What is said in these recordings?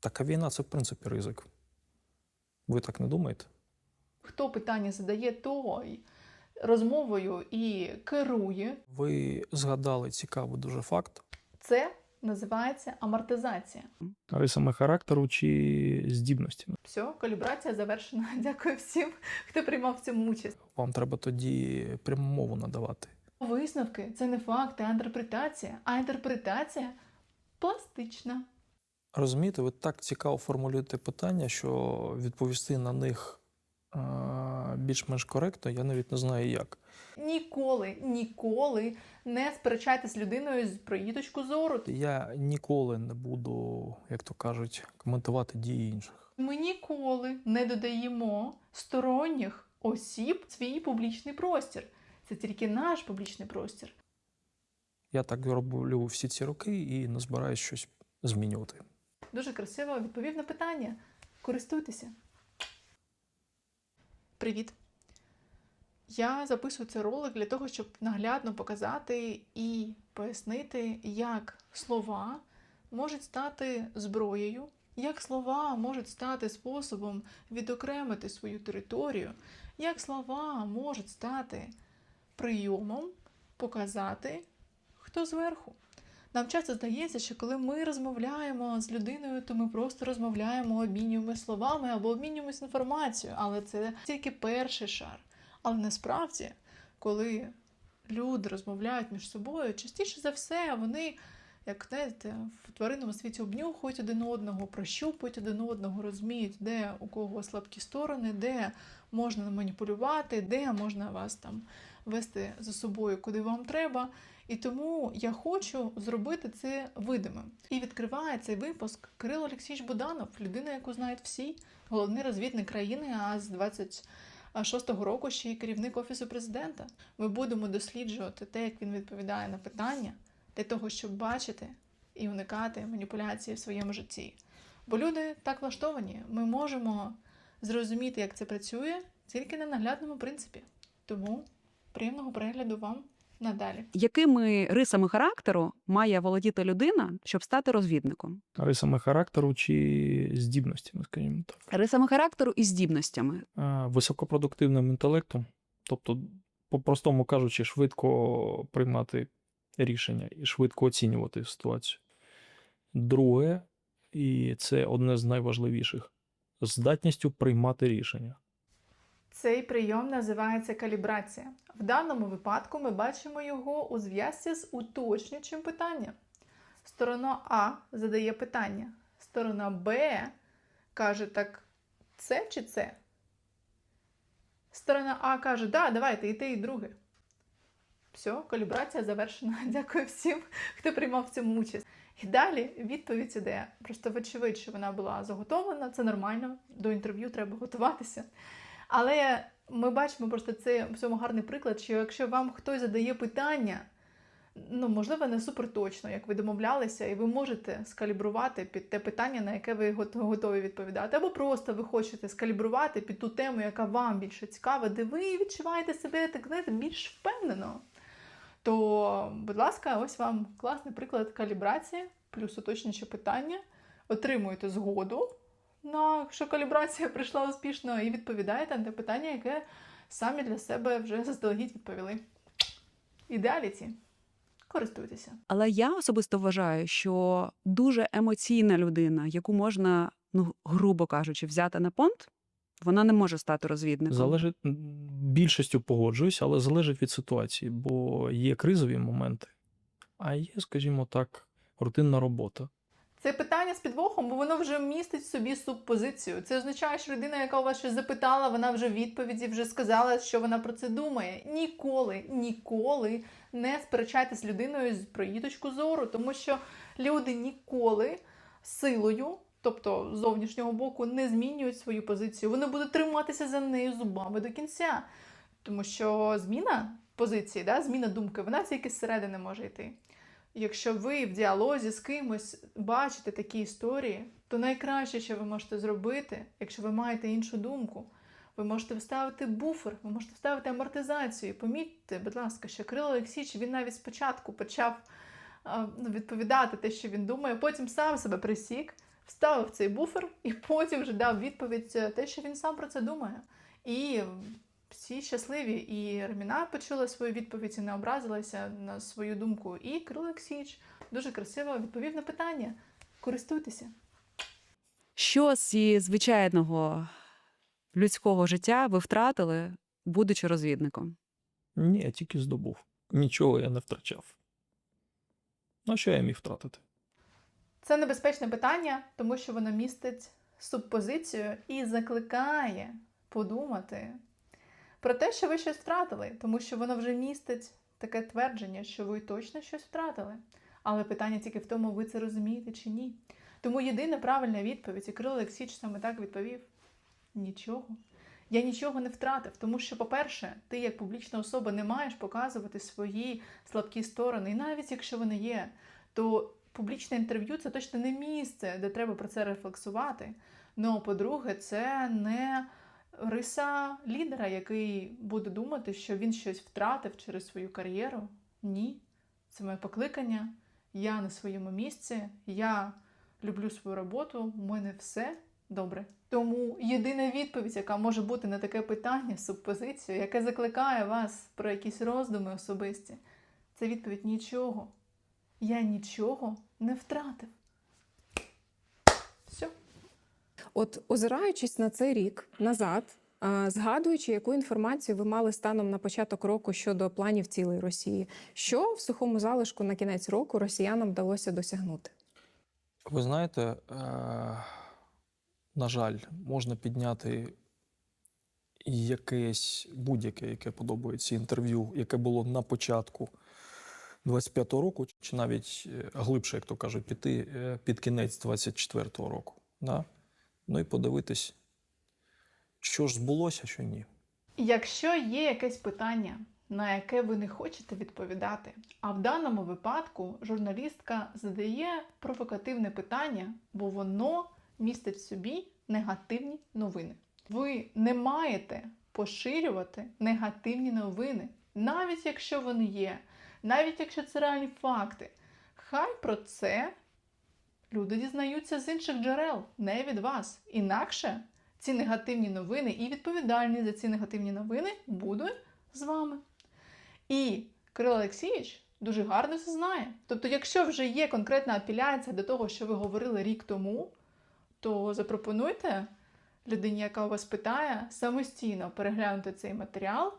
Така війна це в принципі ризик. Ви так не думаєте? Хто питання задає, той розмовою і керує. Ви згадали цікавий дуже факт. Це називається амортизація. Рисами характеру чи здібностями. Все, калібрація завершена. Дякую всім, хто приймав в цьому участь. Вам треба тоді пряму мову надавати. Висновки це не факти, а інтерпретація. А інтерпретація пластична. Розумієте, ви так цікаво формулюєте питання, що відповісти на них е, більш-менш коректно, я навіть не знаю як. Ніколи, ніколи не сперечайтесь з людиною з- про її точку зору. Я ніколи не буду, як то кажуть, коментувати дії інших. Ми ніколи не додаємо сторонніх осіб в свій публічний простір. Це тільки наш публічний простір. Я так роблю всі ці роки і не збираюсь щось змінювати. Дуже красиво відповів на питання. Користуйтеся. Привіт. Я записую цей ролик для того, щоб наглядно показати і пояснити, як слова можуть стати зброєю, як слова можуть стати способом відокремити свою територію, як слова можуть стати прийомом показати, хто зверху. Нам часто здається, що коли ми розмовляємо з людиною, то ми просто розмовляємо, обмінюємося словами або обмінюємося інформацією, але це тільки перший шар. Але насправді, коли люди розмовляють між собою, частіше за все вони, як знаєте, в тваринному світі обнюхують один одного, прощупують один одного, розуміють, де у кого слабкі сторони, де можна маніпулювати, де можна вас там вести за собою, куди вам треба. І тому я хочу зробити це видимим. І відкриває цей випуск Кирило Олексійович Буданов, людина, яку знають всі, головний розвідник країни, а з 26-го року ще й керівник офісу президента. Ми будемо досліджувати те, як він відповідає на питання, для того, щоб бачити і уникати маніпуляції в своєму житті. Бо люди так влаштовані, ми можемо зрозуміти, як це працює, тільки на наглядному принципі. Тому приємного перегляду вам надалі. Якими рисами характеру має володіти людина, щоб стати розвідником? Рисами характеру чи здібностями, скажімо так. Рисами характеру і здібностями. Високопродуктивним інтелектом, тобто, по-простому кажучи, швидко приймати рішення і швидко оцінювати ситуацію. Друге, і це одне з найважливіших здатністю приймати рішення. Цей прийом називається калібрація. В даному випадку ми бачимо його у зв'язці з уточнюючим питанням. Сторона А задає питання, сторона Б каже, так це чи це? Сторона А каже, да, давайте і те, і друге. Все, калібрація завершена. Дякую всім, хто приймав в цьому участь. І далі відповідь іде. Просто вочевидь, що вона була заготовлена, це нормально. До інтерв'ю треба готуватися. Але ми бачимо просто це в цьому гарний приклад, що якщо вам хтось задає питання, ну можливо, не супер точно, як ви домовлялися, і ви можете скалібрувати під те питання, на яке ви готові відповідати, або просто ви хочете скалібрувати під ту тему, яка вам більше цікава, де ви відчуваєте себе так знаєте, більш впевнено. То, будь ласка, ось вам класний приклад калібрації, плюс уточнююче питання. Отримуєте згоду на що калібрація прийшла успішно, і відповідаєте на те питання, яке самі для себе вже заздалегідь відповіли. Ідеаліті. Користуйтеся. Але я особисто вважаю, що дуже емоційна людина, яку можна, ну грубо кажучи, взяти на понт, вона не може стати розвідником. Залежить більшістю погоджуюсь, але залежить від ситуації, бо є кризові моменти, а є, скажімо так, рутинна робота. Це питання з підвохом, бо воно вже містить в собі субпозицію. Це означає, що людина, яка у вас щось запитала, вона вже відповіді вже сказала, що вона про це думає. Ніколи, ніколи не сперечайтесь з людиною про її точку зору, тому що люди ніколи силою, тобто з зовнішнього боку, не змінюють свою позицію. Вони будуть триматися за нею зубами до кінця. Тому що зміна позиції, да, зміна думки, вона тільки зсередини може йти. Якщо ви в діалозі з кимось бачите такі історії, то найкраще, що ви можете зробити, якщо ви маєте іншу думку, ви можете вставити буфер, ви можете вставити амортизацію. Помітьте, будь ласка, що Кирило Олексійович, він навіть спочатку почав ну, відповідати те, що він думає, потім сам себе присік, вставив цей буфер і потім вже дав відповідь е, те, що він сам про це думає. І всі щасливі. І Реміна почула свою відповідь і не образилася на свою думку. І Кирило Олексійович дуже красиво відповів на питання. Користуйтеся. Що зі звичайного людського життя ви втратили, будучи розвідником? Ні, я тільки здобув. Нічого я не втрачав. Ну, що я міг втратити? Це небезпечне питання, тому що воно містить субпозицію і закликає подумати про те, що ви щось втратили, тому що воно вже містить таке твердження, що ви точно щось втратили. Але питання тільки в тому, ви це розумієте чи ні. Тому єдина правильна відповідь, і Кирило Олексійович саме так відповів: нічого. Я нічого не втратив, тому що, по-перше, ти як публічна особа не маєш показувати свої слабкі сторони, і навіть якщо вони є, то публічне інтерв'ю це точно не місце, де треба про це рефлексувати. Ну, по-друге, це не риса лідера, який буде думати, що він щось втратив через свою кар'єру. Ні. Це моє покликання. Я на своєму місці, я люблю свою роботу, у мене все добре. Тому єдина відповідь, яка може бути на таке питання, субпозицію, яке закликає вас про якісь роздуми особисті, це відповідь нічого. Я нічого не втратив. Все. От, озираючись на цей рік назад, згадуючи, яку інформацію ви мали станом на початок року щодо планів цілої Росії, що в сухому залишку на кінець року росіянам вдалося досягнути? Ви знаєте, е, на жаль, можна підняти якесь будь-яке, яке подобається інтерв'ю, яке було на початку 25-го року, чи навіть е, глибше, як то кажуть, піти е, під кінець 24-го року. Да? Ну і подивитись, що ж збулося, що ні. Якщо є якесь питання, на яке ви не хочете відповідати, а в даному випадку журналістка задає провокативне питання, бо воно містить в собі негативні новини. Ви не маєте поширювати негативні новини, навіть якщо вони є, навіть якщо це реальні факти. Хай про це люди дізнаються з інших джерел, не від вас. Інакше ці негативні новини і відповідальність за ці негативні новини буде з вами. І Кирило Олексійович дуже гарно це знає. Тобто, якщо вже є конкретна апеляція до того, що ви говорили рік тому, то запропонуйте людині, яка у вас питає, самостійно переглянути цей матеріал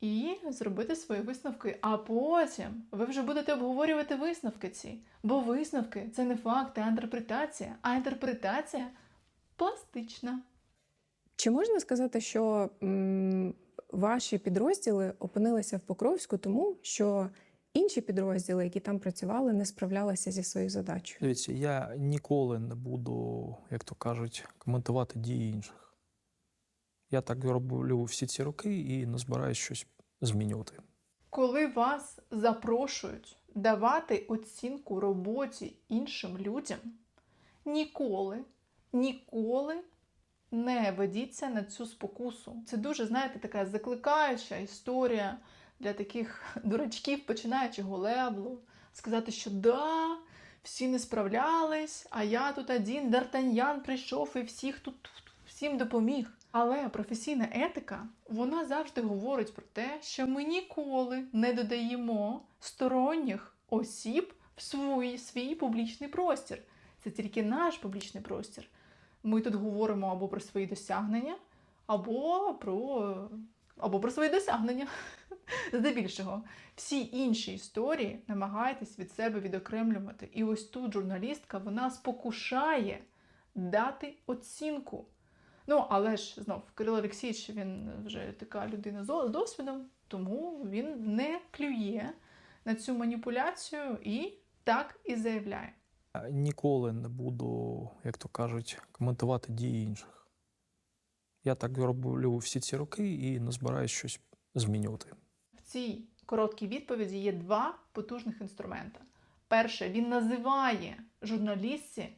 і зробити свої висновки. А потім ви вже будете обговорювати висновки ці. Бо висновки це не факти, а інтерпретація, а інтерпретація пластична. Чи можна сказати, що м, ваші підрозділи опинилися в Покровську, тому що інші підрозділи, які там працювали, не справлялися зі своєю задачею? Дивіться, я ніколи не буду, як то кажуть, коментувати дії інших. Я так роблю всі ці роки і не збираюсь щось змінювати. Коли вас запрошують давати оцінку роботі іншим людям, ніколи, ніколи не ведіться на цю спокусу. Це дуже, знаєте, така закликаюча історія для таких дурачків, починаючого левелу, сказати, що да, всі не справлялись, а я тут один, Д'Артаньян прийшов і всіх тут всім допоміг. Але професійна етика вона завжди говорить про те, що ми ніколи не додаємо сторонніх осіб в свій, свій публічний простір. Це тільки наш публічний простір. Ми тут говоримо або про свої досягнення, або про, або про свої досягнення. Здебільшого, всі інші історії намагайтесь від себе відокремлювати. І ось тут журналістка вона спокушає дати оцінку. Ну, але ж знов Кирило Олексійович, він вже така людина з досвідом, тому він не клює на цю маніпуляцію і так і заявляє. Ніколи не буду, як то кажуть, коментувати дії інших. Я так роблю всі ці роки і не збираюсь щось змінювати. В цій короткій відповіді є два потужних інструмента. Перше, він називає журналістці,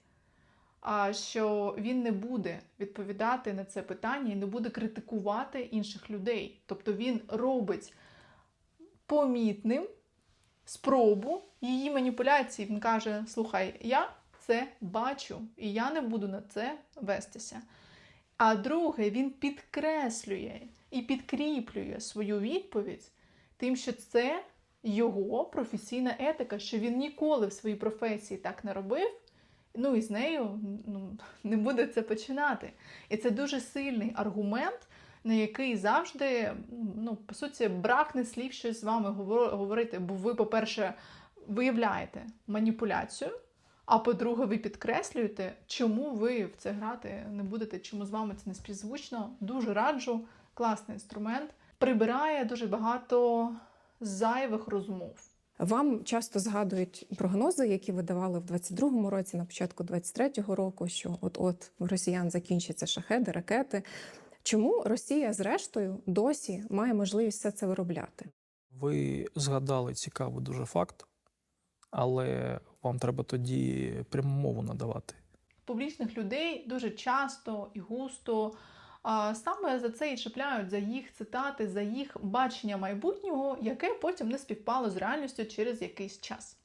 що він не буде відповідати на це питання і не буде критикувати інших людей. Тобто він робить помітним спробу її маніпуляції. Він каже: Слухай, я це бачу, і я не буду на це вестися. А друге, він підкреслює і підкріплює свою відповідь тим, що це його професійна етика, що він ніколи в своїй професії так не робив. Ну і з нею ну, не буде це починати. І це дуже сильний аргумент, на який завжди, ну, по суті, бракне слів щось з вами говорити. Бо ви, по-перше, виявляєте маніпуляцію, а по-друге, ви підкреслюєте, чому ви в це грати не будете, чому з вами це не співзвучно. Дуже раджу, класний інструмент. Прибирає дуже багато зайвих розмов. Вам часто згадують прогнози, які ви давали в 22-му році, на початку 23-го року, що от-от в росіян закінчаться шахеди, ракети. Чому Росія, зрештою, досі має можливість все це виробляти? Ви згадали цікавий дуже факт, але вам треба тоді пряму мову надавати. публічних людей дуже часто і густо саме за це і чіпляють за їх цитати, за їх бачення майбутнього, яке потім не співпало з реальністю через якийсь час.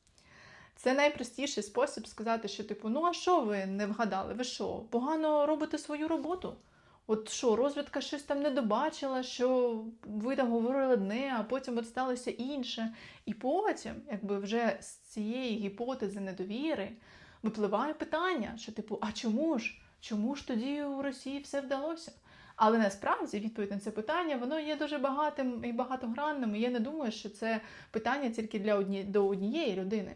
Це найпростіший спосіб сказати, що типу, ну а що ви не вгадали? Ви що, погано робите свою роботу? От що, розвідка щось там не добачила, що ви там говорили одне, а потім от сталося інше. І потім, якби вже з цієї гіпотези недовіри, випливає питання, що типу, а чому ж? Чому ж тоді у Росії все вдалося? Але насправді відповідь на це питання воно є дуже багатим і багатогранним. І я не думаю, що це питання тільки для одні, до однієї людини.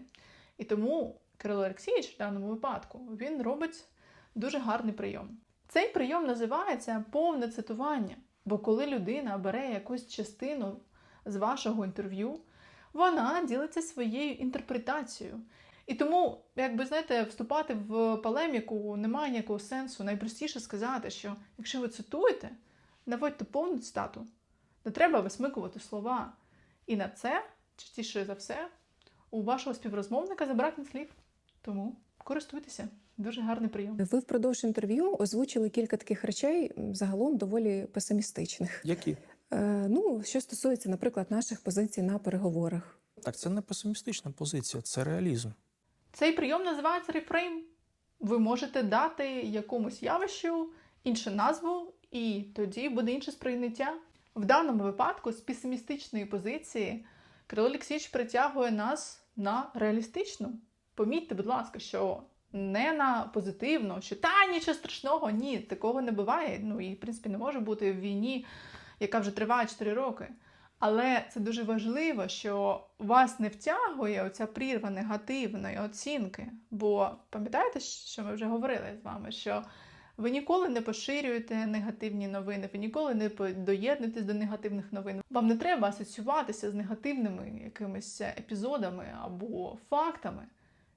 І тому Кирило Олексійович в даному випадку він робить дуже гарний прийом. Цей прийом називається повне цитування. Бо коли людина бере якусь частину з вашого інтерв'ю, вона ділиться своєю інтерпретацією. І тому, якби знаєте, вступати в полеміку немає ніякого сенсу. Найпростіше сказати, що якщо ви цитуєте, наводьте повну цитату. Не треба висмикувати слова. І на це, частіше за все, у вашого співрозмовника забракне слів. Тому користуйтеся. Дуже гарний прийом. Ви впродовж інтерв'ю озвучили кілька таких речей, загалом доволі песимістичних. Які? Е, ну, що стосується, наприклад, наших позицій на переговорах. Так, це не песимістична позиція, це реалізм. Цей прийом називається рефрейм. Ви можете дати якомусь явищу іншу назву, і тоді буде інше сприйняття. В даному випадку з песимістичної позиції Кирило Олексійович притягує нас на реалістичну. Помітьте, будь ласка, що не на позитивну, що та нічого страшного, ні, такого не буває. Ну і в принципі не може бути в війні, яка вже триває 4 роки. Але це дуже важливо, що вас не втягує оця прірва негативної оцінки. Бо пам'ятаєте, що ми вже говорили з вами, що ви ніколи не поширюєте негативні новини, ви ніколи не доєднуєтесь до негативних новин. Вам не треба асоціюватися з негативними якимись епізодами або фактами.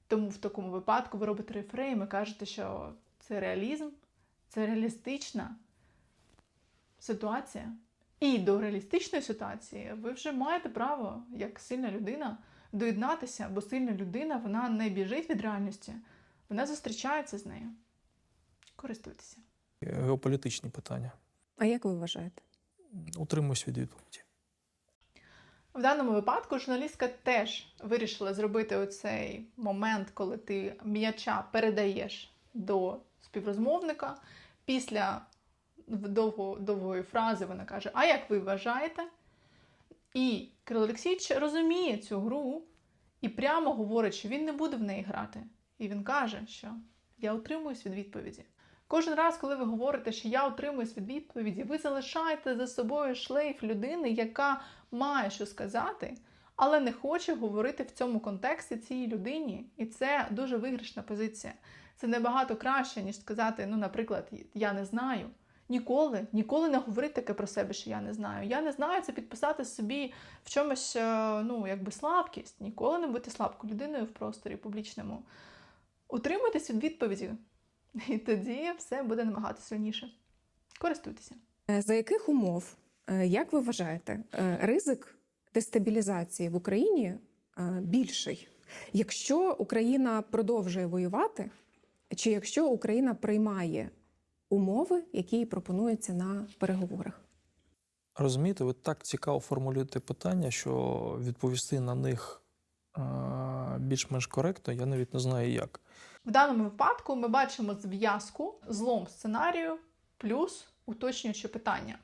Тому в такому випадку ви робите рефрейм і кажете, що це реалізм, це реалістична ситуація. І до реалістичної ситуації ви вже маєте право, як сильна людина, доєднатися, бо сильна людина вона не біжить від реальності, вона зустрічається з нею. Користуйтеся. Геополітичні питання. А як ви вважаєте? Утримуюсь від відповіді. В даному випадку журналістка теж вирішила зробити оцей момент, коли ти м'яча передаєш до співрозмовника. Після довго, довгої фрази вона каже: А як ви вважаєте? І Кирило Олексійович розуміє цю гру і прямо говорить, що він не буде в неї грати. І він каже, що я утримуюсь від відповіді. Кожен раз, коли ви говорите, що я утримуюсь від відповіді, ви залишаєте за собою шлейф людини, яка має що сказати, але не хоче говорити в цьому контексті цій людині. І це дуже виграшна позиція. Це набагато краще, ніж сказати, ну, наприклад, я не знаю. Ніколи, ніколи не говорити таке про себе, що я не знаю. Я не знаю, це підписати собі в чомусь, е, ну, якби слабкість. Ніколи не бути слабкою людиною в просторі публічному. Утримуйтесь від відповіді, і тоді все буде набагато сильніше. Користуйтеся. Е, За яких умов, е, як ви вважаєте, ризик дестабілізації в Україні більший, якщо Україна продовжує воювати, чи якщо Україна приймає умови, які пропонуються на переговорах? Розумієте, ви так цікаво формулюєте питання, що відповісти на них е, більш-менш коректно, я навіть не знаю як. В даному випадку ми бачимо зв'язку злом сценарію плюс уточнюючі питання.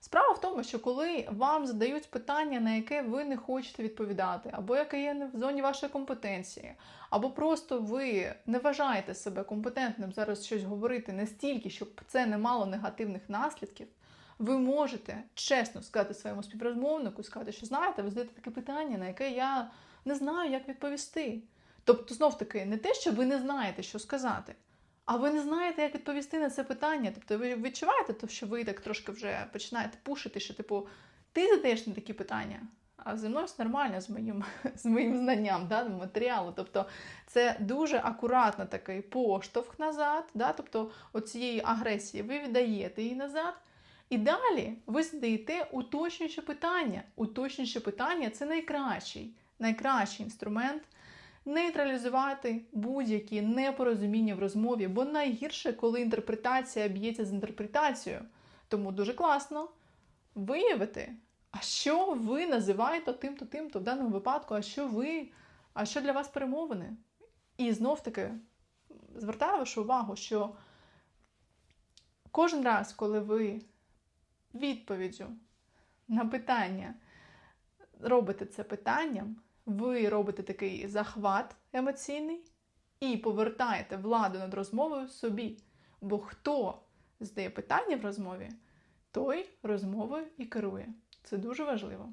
Справа в тому, що коли вам задають питання, на яке ви не хочете відповідати, або яке є в зоні вашої компетенції, або просто ви не вважаєте себе компетентним зараз щось говорити настільки, щоб це не мало негативних наслідків, ви можете чесно сказати своєму співрозмовнику, сказати, що знаєте, ви задаєте таке питання, на яке я не знаю, як відповісти. Тобто, знов таки, не те, що ви не знаєте, що сказати, а ви не знаєте, як відповісти на це питання. Тобто, ви відчуваєте, то, що ви так трошки вже починаєте пушити, що типу, ти задаєш не такі питання. А зі мною все нормально з моїм, з моїм знанням да, матеріалу. Тобто це дуже акуратно такий поштовх назад, да, тобто оцієї агресії ви віддаєте її назад. І далі ви задаєте уточнююче питання. Уточнююче питання це найкращий, найкращий інструмент нейтралізувати будь-які непорозуміння в розмові, бо найгірше, коли інтерпретація б'ється з інтерпретацією. Тому дуже класно виявити, а що ви називаєте тим-то, тим-то в даному випадку, а що ви, а що для вас перемовини. І знов таки звертаю вашу увагу, що кожен раз, коли ви відповіддю на питання робите це питанням, ви робите такий захват емоційний і повертаєте владу над розмовою собі. Бо хто задає питання в розмові, той розмовою і керує. Це дуже важливо.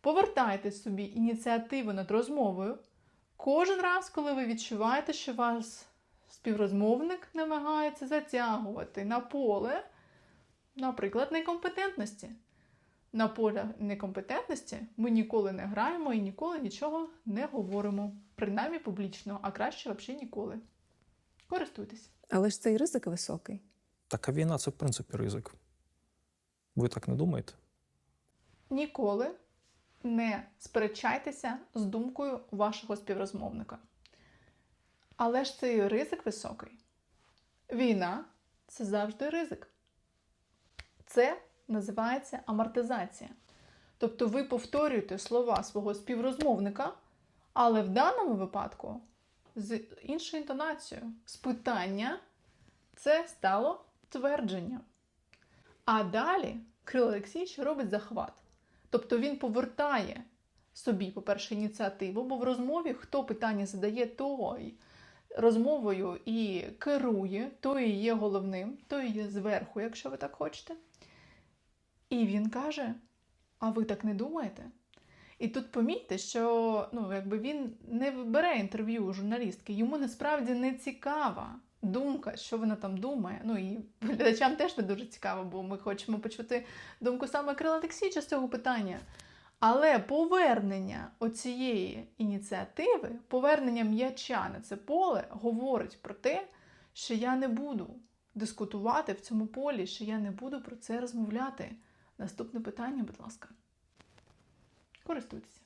Повертайте собі ініціативу над розмовою кожен раз, коли ви відчуваєте, що вас співрозмовник намагається затягувати на поле, наприклад, некомпетентності. На поле некомпетентності ми ніколи не граємо і ніколи нічого не говоримо. Принаймні публічно, а краще взагалі ніколи. Користуйтесь. Але ж цей ризик високий. Така війна це в принципі ризик. Ви так не думаєте? Ніколи не сперечайтеся з думкою вашого співрозмовника. Але ж цей ризик високий. Війна це завжди ризик. Це називається амортизація. Тобто ви повторюєте слова свого співрозмовника, але в даному випадку з іншою інтонацією. З питання це стало твердження. А далі Кирило Олексійович робить захват. Тобто він повертає собі, по-перше, ініціативу, бо в розмові хто питання задає, той розмовою і керує, той і є головним, той і є зверху, якщо ви так хочете. І він каже: А ви так не думаєте? І тут помітьте, що ну, якби він не бере інтерв'ю у журналістки, йому насправді не цікава думка, що вона там думає. Ну і глядачам теж не дуже цікаво, бо ми хочемо почути думку саме Крила Олексійовича з цього питання. Але повернення оцієї ініціативи, повернення м'яча на це поле говорить про те, що я не буду дискутувати в цьому полі, що я не буду про це розмовляти. Наступне питання, будь ласка. Користуйтеся.